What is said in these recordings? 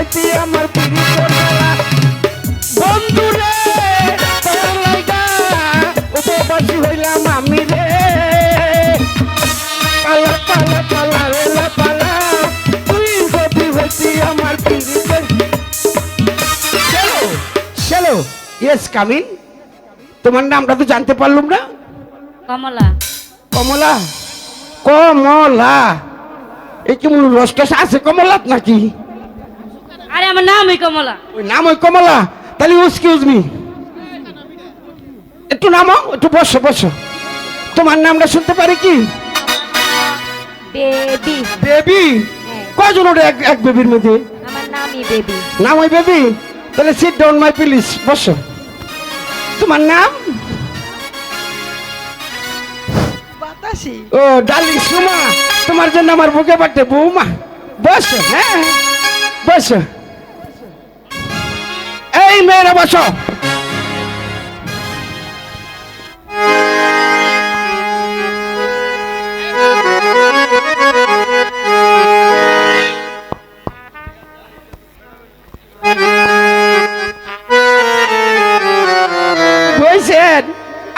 আমার বন্ধু রে উপবাসী হইলাম আমি রে। পালা পালা পালা রে লা পালা তুই যদি হইতে আমার চলো চলো ইয়েস কামিন তোমার নামটা তো জানতে পারলুম না। কমলা। কমলা? কমলা। এই কি মূল রসটস আছে কমলাত নাকি? আরে আমার নাম ওই কমলা। ওই নাম ওই কমলা? তাহলে এক্সকিউজ মি একটু নামো একটু বসো বসো। তোমার নামটা শুনতে পারি কি? বেবি। বেবি? হ্যাঁ। কজন ওটা এক এক বেবির মধ্যে? আমার নামই বেবি। নাম ওই বেবি? তাহলে সিট ডাউন মাই প্লিজ বসো। তোমার নাম? বাতাসি। ও ডালি সুমা তোমার জন্য আমার বুকে পাঠে বৌমা। বসো হ্যাঁ বসো। এই মেয়েরা বসো।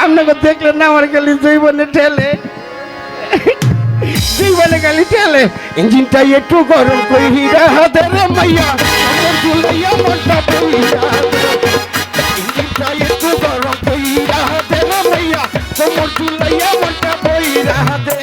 আপনাকে দেখলেন না আমার খালি জৈবনে ঠেলে। জৈবনে খালি ঠেলে। ইঞ্জিনটা একটু গরম করি হাতে রে মাইয়া। মনটা বইরা দে।